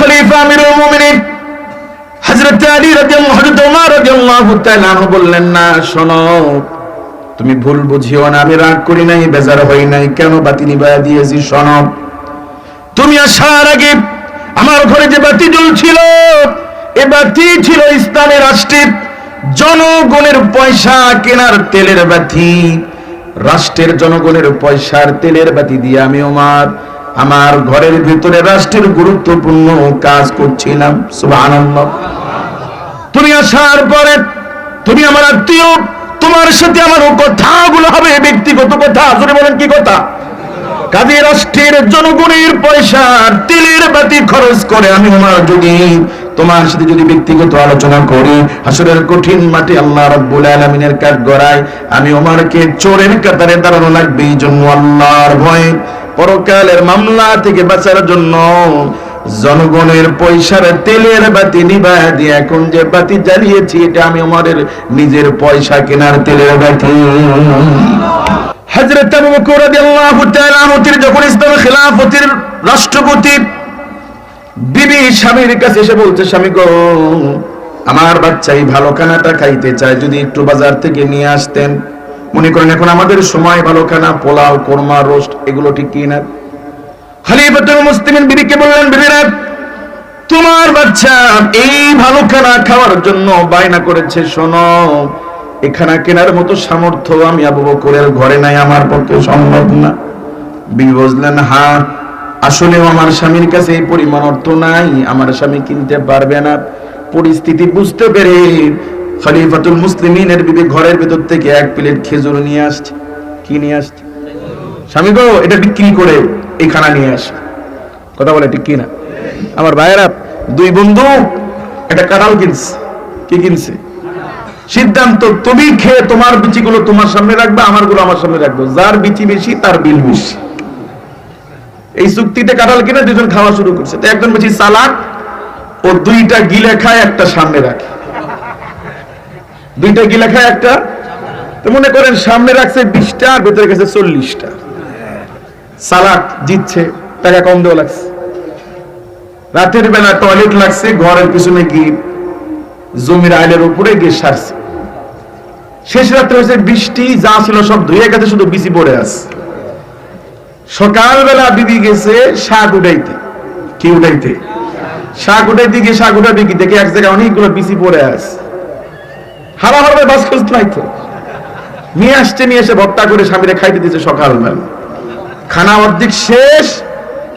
খলিফা আমিরুল মুমিনিন। হযরত আলী রাদিয়াল্লাহু হযরত ওমর রাদিয়াল্লাহু তাআলা বললেন, না, শোনো, তুমি ভুল বুঝিও না, আমি রাগ করি নাই, বেজার হই নাই, কেন বাতি নিবায়া দিয়েছি, শোনো। তুমি আসার আগে আমার ঘরে যে বাতি জ্বলছিল এ বাতি ছিল ইসলামের রাষ্ট্রের জনগণের পয়সা কেনার তেলের বাতি। রাষ্ট্রের জনগণের পয়সার তেলের বাতি দিয়ে আমি আমার আমার ঘরের ভিতরে রাষ্ট্রের গুরুত্বপূর্ণ কাজ করছিলাম। তুমি আসার পরে তুমি আমার আত্মীয়, তোমার সাথে আমার কথাগুলো হবে, ব্যক্তিগত কথা, জোরে বলেন কি কথা? কাজে রাষ্ট্রের জনগণের পয়সার তেলের বাতি খরচ করে আমি আমার যদি তোমার সাথে যদি ব্যক্তিগত আলোচনা করি আসরের কঠিন মাঠে আল্লাহ রাব্বুল আলামিনের কাঠ গড়ায় আমি ওমরকে চোরের কাতারে দাঁড়ানো লাগবে, এই জন্য আল্লাহর ভয়ে পরকালের মামলা থেকে বাঁচার জন্য জনগণের পয়সার তেলের বাতি নিভায় দিয়ে এখন যে বাতি জ্বালিয়েছি, এটা আমি আমাদের নিজের পয়সা কেনার তেলের বাতি। আনহুর যখন ইসলামের খিলাফতের রাষ্ট্রপতি, বিবি স্বামীর কাছে এসে বলছে, স্বামী গো, আমার বাচ্চাই ভালো খানাটা খাইতে চায়, যদি একটু বাজার থেকে নিয়ে আসতেন। মনে করেন এখন আমাদের সময় ভালো খানা পোলাও, কোরমা, রোস্ট, এগুলো ঠিক কি কেনার মতো আমি ঘরে নাই, আমার পক্ষে সম্ভব না। বিবি বুঝলেন হ্যাঁ আসলেও আমার স্বামীর কাছে এই পরিমাণ অর্থ নাই, আমার স্বামী কিনতে পারবে না। পরিস্থিতি বুঝতে পেরে খলিফাতুল মুসলিমিনের বিবি ঘরের ভেতর থেকে এক প্লেট খেজুর নিয়ে আসছে। কি নিয়ে আসছে? স্বামী গো, এটা বিক্রি করে এই খানা নিয়ে আসে। কথা বলে ঠিক কি না আমার ভাইয়েরা, দুই বন্ধু, একটা কাঁঠাল কিনছে। কি কিনছে? সিদ্ধান্ত, তুমি খেয়ে তোমার বিচিগুলো তোমার সামনে রাখবে আমারগুলো আমার সামনে রাখব। যার বিচি বেশি, তার বিল বেশি। এই চুক্তিতে কাঁঠাল কিনে দুজন খাওয়া শুরু করছে। তো একজন বেশি সালাদ, ও দুইটা গিলে খায়, একটা সামনে রাখে। দুইটা গিলে খায় একটা? তো মনে করেন সামনে রাখছে বিশটা, আর ভেতরে গেছে চল্লিশটা। সালাদ জিতছে, টাকা কম দেওয়া লাগছে। রাতের বেলা টয়লেট লাগছে, ঘরের পিছনে গিয়ে জমির আইলের উপরে গিয়ে সারছে। শেষ রাত্রে হয়েছে বৃষ্টি, যা ছিল সব ধুয়ে গেছে, শুধু বিচি পড়ে আছে। সকালবেলা বিবি গেছে শাক উঠাইতে। কি উঠাইতে? শাক উঠাইতে গিয়ে শাক উঠাবে কি? দেখে এক জায়গায় অনেকগুলো বিচি পড়ে আছে। হারা হারা বাস খোঁজ নাই নিয়ে আসছে, নিয়ে এসে ভর্তা করে স্বামীরে খাইতে দিচ্ছে সকালবেলা খানা অর্ধেক শেষ,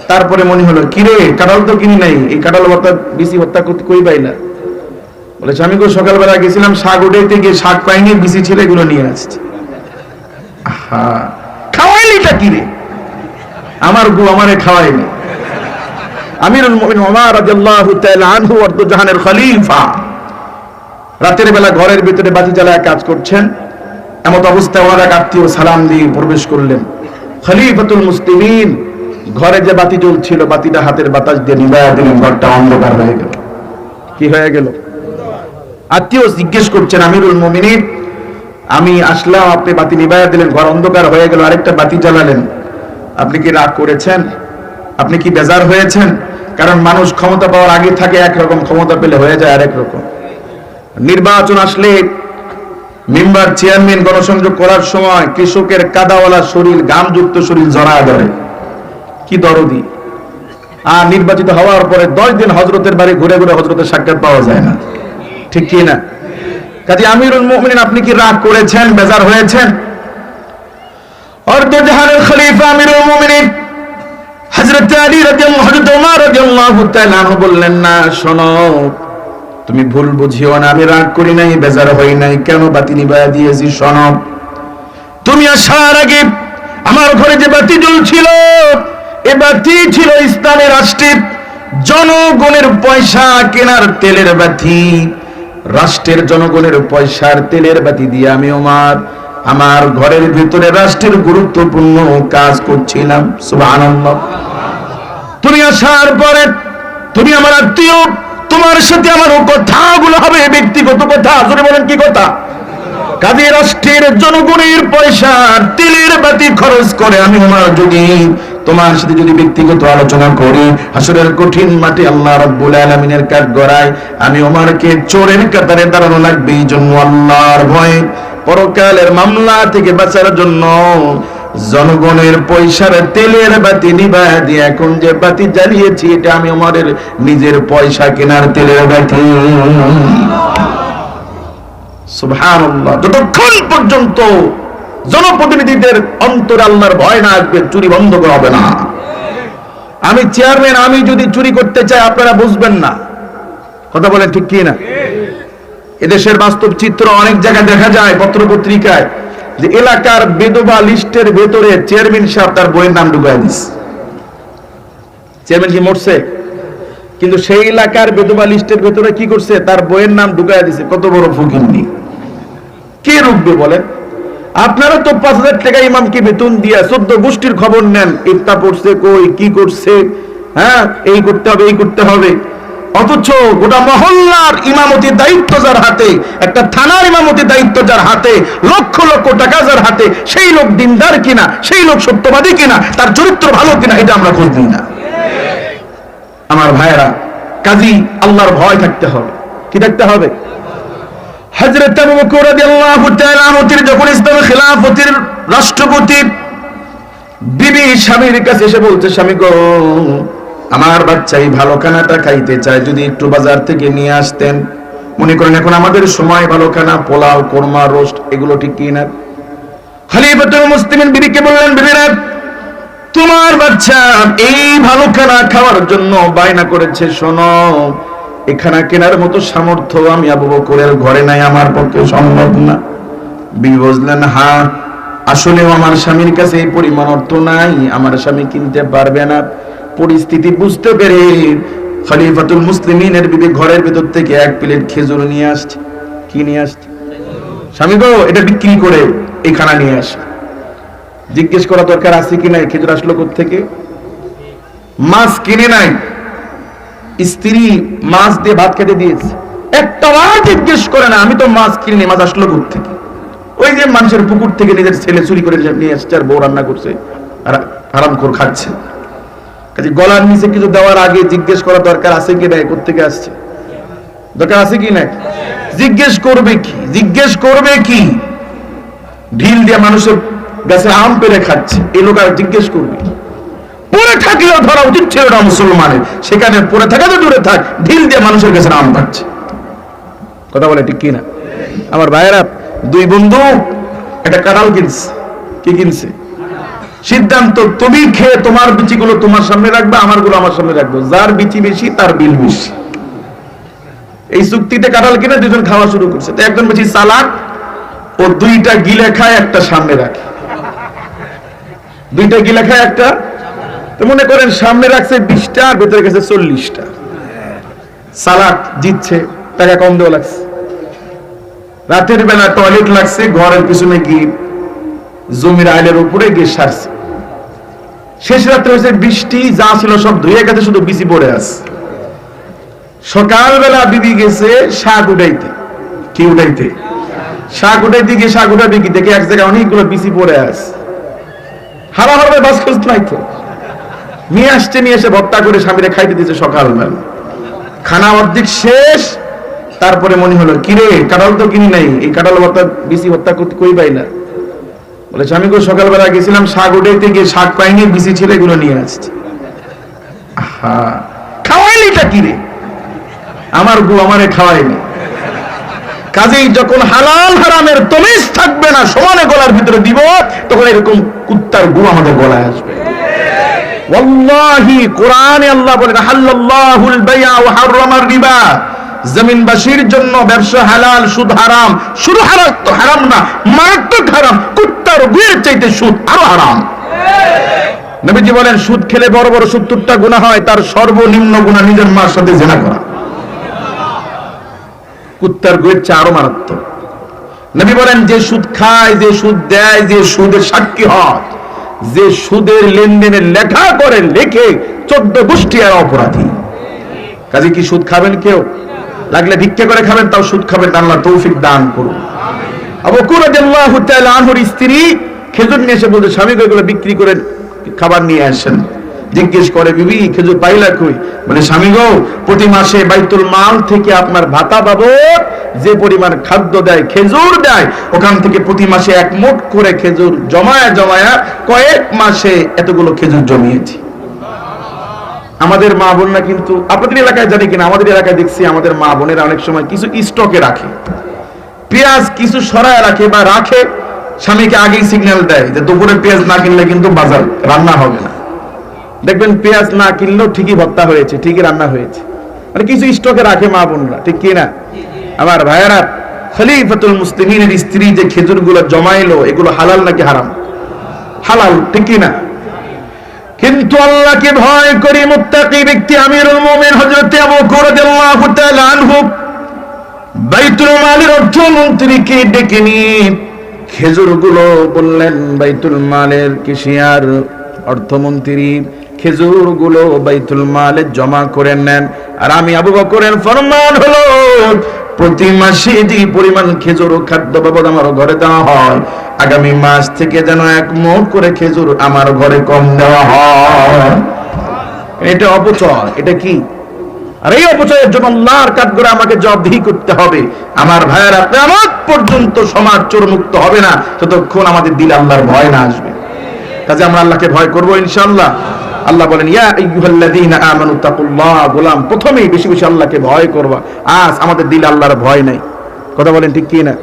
তারপরে মনে হলো, কিরে, কাঁঠাল তো কিনি নাই, এই কাঁঠাল ভর্তা বিসি ভর্তা করতে কই পাই না। বলে আমি তো সকালবেলা গেছিলাম শাক উঠাইতে গিয়ে শাক পাইনি, বিসি ছিল, এগুলো নিয়ে আসছে। খাওয়াইলিটা কি রে আমার গু আমারে খাওয়াইনি আমিরুল মুমিন ওমর রাদিয়াল্লাহু আনহু ওয়ার্দ জাহানের খলিফা। রাতের বেলা ঘরের ভিতরে বাতি জ্বালায় কাজ করছেন। এমত অবস্থায় ওনারা এক আত্মীয় সালাম দিয়ে প্রবেশ করলেন। খলিফাতুল মুসলিমিন, ঘরে যে বাতি জ্বলছিল, বাতিটা হাতের বাতাস দিয়ে নিবায়া দিলেন, ঘরটা অন্ধকার হয়ে গেল। কি হয়ে গেল? আত্মীয় জিজ্ঞেস করছেন, আমিরুল মুমিনিন, আমি আসলাম, আপনি বাতি নিবায়া দিলেন, ঘর অন্ধকার হয়ে গেল, আরেকটা বাতি জ্বালালেন। আপনি কি রাগ করেছেন? আপনি কি বেজার হয়েছেন? কারণ মানুষ ক্ষমতা পাওয়ার আগে থাকে, একরকম ক্ষমতা পেলে হয়ে যায় আরেক রকম। নির্বাচন আসলে মেম্বার চেয়ারম্যান গণসংযোগ করার সময় কৃষকের কাদাওয়ালা শরীর, গামযুক্ত শরীর জড়া ধরে। কি দরদি। আর নির্বাচিত হওয়ার পরে দশ দিন হজরতের বাড়ি ঘুরে ঘুরে হজরতের সাক্ষাৎ পাওয়া যায় না। ঠিক কি না? কাজে আমিরুল মুমিনিন, আপনি কি রাগ করেছেন, বেজার হয়েছেন? অর্ধ জাহানের খলিফা আমিরুল হযরত আলী রাদিয়াল্লাহু বললেন, না, শোনো তুমি ভুল বুঝিও না, আমি রাগ করি নাই, বেজার হই নাই। কেন বাতি নিবায়া দিয়েছি, শোনো? তুমি আসার আগে আমার ঘরে যে বাতি জ্বলছিল এ বাতি ছিল ইসলামের রাষ্ট্রের জনগণের পয়সা কেনার তেলের বাতি। রাষ্ট্রের জনগণের পয়সার তেলের বাতি দিয়ে আমি আমার আমার ঘরের ভিতরে রাষ্ট্রের গুরুত্বপূর্ণ কাজ করছিলাম। শুভ আনন্দ তুমি আসার পরে তুমি আমার আত্মীয় তোমার সাথে আমার কথাগুলো হবে, ব্যক্তিগত কথা। জোরে বলেন কি কথা? কাজে রাষ্ট্রের জনগণের পয়সা তেলের বাতি খরচ করে আমি আমার যদি তোমার সাথে যদি ব্যক্তিগত আলোচনা করি আসরের কঠিন মাঠে আল্লাহ রাব্বুল আলামিনের কাঠ গড়ায়, আমি ওমরকে চোরের কাতারে দাঁড়ানো লাগবে। এই জন্য আল্লাহর ভয়ে পরকালের মামলা থেকে বাঁচার জন্য জনগণের পয়সার তেলের বাতি নিবা দিয়ে এখন যে বাতি জ্বালিয়েছি, এটা আমি আমাদের নিজের পয়সা কেনার তেলের বাতি। যতক্ষণ পর্যন্ত জনপ্রতিনিধিদের অন্তর আল্লাহর ভয় না আসবে, চুরি বন্ধ হবে না। আমি চেয়ারম্যান, আমি যদি চুরি করতে চাই, আপনারা বুঝবেন না। কথা বলেন ঠিক কি না এদেশের বাস্তব চিত্র অনেক জায়গায় দেখা যায় পত্র পত্রিকায় যে এলাকার বেদবা লিস্টের ভেতরে চেয়ারম্যান সাহেব তার বইয়ের নাম ঢুকায় দিস। চেয়ারম্যান কি মরছে? কিন্তু সেই এলাকার বেদবা লিস্টের ভেতরে কি করছে? তার বইয়ের নাম ঢুকায় দিছে। কত বড় ফকিরনি কে রুখবে বলেন? আপনারা তো পাঁচ হাজার টাকা ইমামকে বেতন দিয়া চোদ্দ গোষ্ঠীর খবর নেন। ইফতা পড়ছে কই, কি করছে? হ্যাঁ এই করতে হবে, এই করতে হবে। অথচ গোটা মহল্লার ইমামতির দায়িত্ব যার হাতে, একটা থানার ইমামতির দায়িত্ব যার হাতে, লক্ষ লক্ষ টাকা যার হাতে, সেই লোক দিনদার কিনা, সেই লোক সত্যবাদী কিনা, তার চরিত্র ভালো কিনা, এটা আমরা খোঁজ নিই না। আমার ভাইয়েরা, কাজী আল্লাহর ভয় থাকতে হবে। কি থাকতে হবে? তাআলা আনহুর যখন ইসলামের খিলাফতের রাষ্ট্রপতি বিবি স্বামীর কাছে এসে বলতে স্বামী গো আমার বাচ্চা এই ভালো খানাটা খাইতে চায়, যদি একটু বাজার থেকে নিয়ে আসতেন। মনে করেন এখন আমাদের সময় ভালো খানা, পোলাও, কোরমা, রোস্ট, এগুলো ঠিক কি না মুসলিমিন বিবিকে বললেন, বিবিরা, তোমার বাচ্চা এই ভালো খানা খাওয়ার জন্য বায়না করেছে, শোনো কেনার মতো সামর্থ্য আমি আবু বকরের ঘরে নাই, আমার পক্ষে সম্ভব না। বিবি বুঝলেন হ্যাঁ আসলেও আমার স্বামীর কাছে এই পরিমাণ অর্থ নাই, আমার স্বামী কিনতে পারবে না। পরিস্থিতি বুঝতে পেরে খলিফাতুল মুসলিমিনের বিবি ঘরের ভেতর থেকে এক প্লেট খেজুর নিয়ে আসছে। কি নিয়ে আসছে? স্বামী গো, এটা বিক্রি করে এই খানা নিয়ে আসে। জিজ্ঞেস করা দরকার আছে কি নাই? খেজুর আসলো থেকে মাছ কিনে নাই। স্ত্রী মাছ দিয়ে ভাত খেতে দিয়েছে। একটা বার জিজ্ঞেস করে না, আমি তো মাছ কিনে মাছ আসলো থেকে ওই যে মানুষের পুকুর থেকে নিজের ছেলে চুরি করে নিয়ে আসছে আর বউ রান্না করছে, আর আরাম করে খাচ্ছে। কাজে গলার নিচে কিছু দেওয়ার আগে জিজ্ঞেস করা দরকার আছে কি নাই কোথেকে আসছে? দরকার আছে কি নাই? জিজ্ঞেস করবে কি? জিজ্ঞেস করবে কি? ঢিল দিয়ে মানুষের গাছে আম পেরে খাচ্ছে, এ লোক আর জিজ্ঞেস করবে কি? থাকলেও ধরা উচিত ছিল না মুসলমানের। সেখানে পরে থাকা তো দূরে থাক, ঢিল দিয়ে মানুষের কাছে আম পাচ্ছে কথা বলে ঠিক কিনা? আমার ভাইয়েরা, দুই বন্ধু, একটা কাঁঠাল কিনছে। কি কিনছে? সিদ্ধান্ত তুমি খেয়ে তোমার বিচিগুলো তোমার সামনে রাখবে আমারগুলো আমার সামনে রাখব। যার বিচি বেশি, তার বিল বেশি। এই চুক্তিতে কাঁঠাল কিনে দুজন খাওয়া শুরু করছে। তো একজন বেশি সালাদ ও দুইটা গিলে খায়, একটা সামনে রাখে। দুইটা গিলে খায়, একটা। তো মনে করেন সামনে রাখছে বিশটা আর ভেতরে গেছে চল্লিশটা। সালাদ জিতছে, টাকা কম দেওয়া লাগছে। রাতের বেলা টয়লেট লাগছে, ঘরের পিছনে গিয়ে জমির আইলের উপরে গিয়ে সারছে। শেষ রাত্রে হয়েছে বৃষ্টি, যা ছিল সব ধুয়ে গেছে, শুধু বিচি পড়ে আছে। সকালবেলা বিবি গেছে শাক উঠাইতে। কি উঠাইতে? শাক উঠাইতে গিয়ে শাক উঠাবি কি? দেখে এক জায়গায় অনেকগুলো বিচি পড়ে আছে। হারা হারা বাস খোঁজ নাই তো? নিয়ে আসছে, নিয়ে এসে ভত্তা করে স্বামীরে খাইতে দিয়েছে সকালবেলা। খানা অর্ধেক শেষ, তারপরে মনে হলো, কিরে, কাঁঠাল তো কিনি নাই, এই কাঁঠাল ভর্তা বিসি ভর্তা করতে কই পাই না। বলে আমি সকালবেলা গেছিলাম, শাক উঠাইতে গিয়ে শাক পাইনি ছেলে এগুলো নিয়ে আসছে। খাওয়াইলিটা আমার গু আমারে খাওয়াইনি কাজেই যখন হালাল হারামের তমিজ থাকবে না, সমানে গলার ভিতরে দিব, তখন এরকম কুত্তার গু আমাদের গলায় আসবে। আল্লাহ বলেন, হাল্লাল্লাহুল বাইআ ওয়া হারামার রিবা। জমিনবাসীর জন্য ব্যবসা হালাল, সুদ হারাম। শুধু হারাম তো হারাম না, মারাত্মক হারাম। কুত্তার গুয়ের চাইতে সুদ আরও হারাম। নবীজি বলেন, সুদ খেলে বড় বড় সত্তরটা গুণা হয়, তার সর্বনিম্ন গুণা নিজের মার সাথে জেনা করা। কুত্তার গুয়ের আরও মারাত্মক। নবী বলেন, যে সুদ খায়, যে সুদ দেয়, যে সুদের সাক্ষী হয়, যে সুদের লেনদেনের লেখা করে, লেখে চোদ্দ গোষ্ঠী আর অপরাধী। কাজে কি সুদ খাবেন কেউ? লাগলে ভিক্ষা করে খাবেন, তাও সুদ খাবেন, আল্লাহ তৌফিক দান করুন। আবু কুর তাআলা আনহুর স্ত্রী খেজুর নিয়ে এসে বলতে স্বামী এগুলো বিক্রি করেন খাবার নিয়ে আসেন। জিজ্ঞেস করে, বিবি, খেজুর পাইলা কই? বলে, স্বামী গো, প্রতি মাসে বাইতুল মাল থেকে আপনার ভাতা বাবদ যে পরিমাণ খাদ্য দেয়, খেজুর দেয়, ওখান থেকে প্রতি মাসে এক মোট করে খেজুর জমায়া জমায়া কয়েক মাসে এতগুলো খেজুর জমিয়েছি। আমাদের মা বোনরা কিন্তু, আপনাদের এলাকায় জানি কিনা, আমাদের এলাকায় দেখছি আমাদের মা বোনেরা অনেক সময় কিছু স্টকে রাখে। পেঁয়াজ কিছু সরায় রাখে বা রাখে, স্বামীকে আগেই সিগন্যাল দেয় যে দুপুরে পেঁয়াজ না কিনলে কিন্তু বাজার, রান্না হবে না। দেখবেন পেঁয়াজ না কিনলেও ঠিকই ভর্তা হয়েছে, ঠিকই রান্না হয়েছে। মানে কিছু স্টকে রাখে মা বোনরা, ঠিক কি না? আমার ভাইয়েরা, খলিফাতুল মুসলিমিনের স্ত্রী যে খেজুরগুলো জমাইলো, এগুলো হালাল নাকি হারাম? হালাল, ঠিক কি না? কিন্তু আল্লাহকে ভয় করি মুত্তাকি ব্যক্তি আমিরুল মুমিন মালের অর্থমন্ত্রীকে ডেকে নিয়ে খেজুরগুলো বললেন, বাইতুল মালের কেশিয়ার অর্থমন্ত্রী, খেজুরগুলো বাইতুল মালে জমা করে নেন। আর আমি আবু বকরের ফরমান হলো প্রতি মাসে যে পরিমাণ খেজুর ও খাদ্য বাবদ আমার ঘরে দেওয়া হয়, আগামী মাস থেকে যেন এক মোট করে খেজুর আমার ঘরে কম দেওয়া হয়। এটা অপচয়, এটা কি? আর এই অপচয়ের জন্য কাঠগড়ে আমাকে জবাবদিহি করতে হবে। আমার ভাইয়েরা পর্যন্ত সমাজ চোর মুক্ত হবে না, ততক্ষণ আমাদের দিলে আল্লাহর ভয় না আসবে। কাজে আমরা আল্লাহকে ভয় করব ইনশাআল্লাহ। আল্লাহ বলেন, ইয়া আইয়ুহাল্লাযীনা আমানু তাকুল্লাহ। গোলাম, প্রথমেই বেশি বেশি আল্লাহকে ভয় করবা। আজ আমাদের দিলে আল্লাহর ভয় নাই। কথা বলেন ঠিক কি না